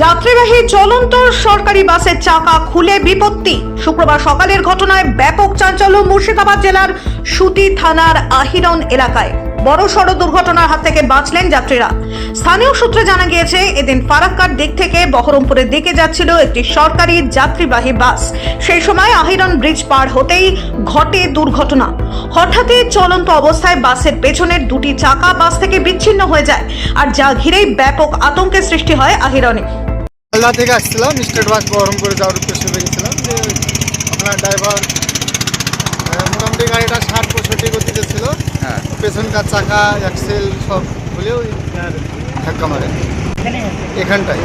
যাত্রীবাহী চলন্ত সরকারি বাসের চাকা খুলে বিপত্তি। শুক্রবার সকালের ঘটনায় ব্যাপক চাঞ্চল্য মুর্শিদাবাদ জেলার সুতি থানার আহিরন এলাকায়। বড় সড় দুর্ঘটনার হাত থেকে বাঁচলেন যাত্রীরা। স্থানীয় সূত্রে জানা গিয়েছে, এদিন ফারাক্কার দিক থেকে বহরমপুরের দিকে যাচ্ছিল একটি সরকারি যাত্রীবাহী বাস। সেই সময় আহিরন ব্রিজ পার হতেই ঘটে দুর্ঘটনা। হঠাৎই চলন্ত অবস্থায় বাসের পেছনের দুটি চাকা বাস থেকে বিচ্ছিন্ন হয়ে যায়, আর যা ঘিরেই ব্যাপক আতঙ্কের সৃষ্টি হয় আহিরনে। মালদা থেকে আসছিলাম স্টেট বাস বহরমপুরে যাওয়ার উদ্দেশ্যে গেছিলাম যে আপনার ড্রাইভার মোটামুটি গাড়িটা ষাট পঁয়ষট্টি গতিতে ছিল। হ্যাঁ। পেছনকার চাকা অ্যাক্সেল সব খুলেও ধাক্কা মারে। এখানটায়।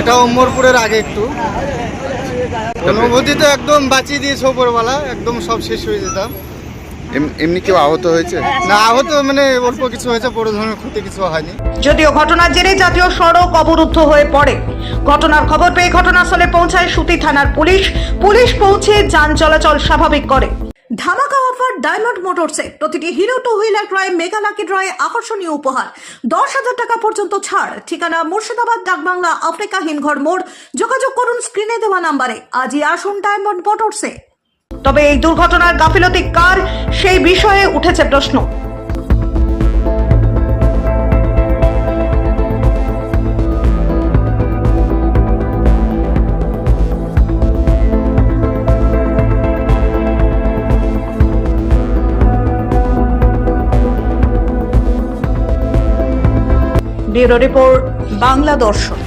এটা অম্বরপুরের আগে একটু। অনুভূতি তো একদম বাঁচিয়ে দিয়েছে ওপরওয়ালা একদম সব শেষ হয়ে যেতাম। এমনি কেউ আহত হয়েছে? না আহত মানে অল্প কিছু হয়েছে বড় ধরনের ক্ষতি কিছু হয়নি। যদিও ঘটনার জেরে জাতীয় সড়ক অবরুদ্ধ হয়ে পড়ে। ঘটনার খবর পেয়ে ঘটনাস্থলে পৌঁছায় সুতি থানার পুলিশ। পুলিশ পৌঁছে যান চলাচল স্বাভাবিক করে। ধামাকা অফার ডায়মন্ড মোটরসে প্রতিটি হিরো টু হুইলার ক্রয় মেগা লাকি ড্রয়ে আকর্ষণীয় উপহার। দশ হাজার টাকা পর্যন্ত ছাড়। ঠিকানা মুর্শিদাবাদ ডাকবাংলা আফ্রিকা হিমঘর মোড়। যোগাযোগ করুন স্ক্রিনে দেওয়া নাম্বারে। আজই আসুন ডায়মন্ড মোটরসে। তবে এই দুর্ঘটনার গাফিলতি কার সেই বিষয়ে উঠেছে প্রশ্ন। ব্যুরো রিপোর্ট বাংলা দর্শন।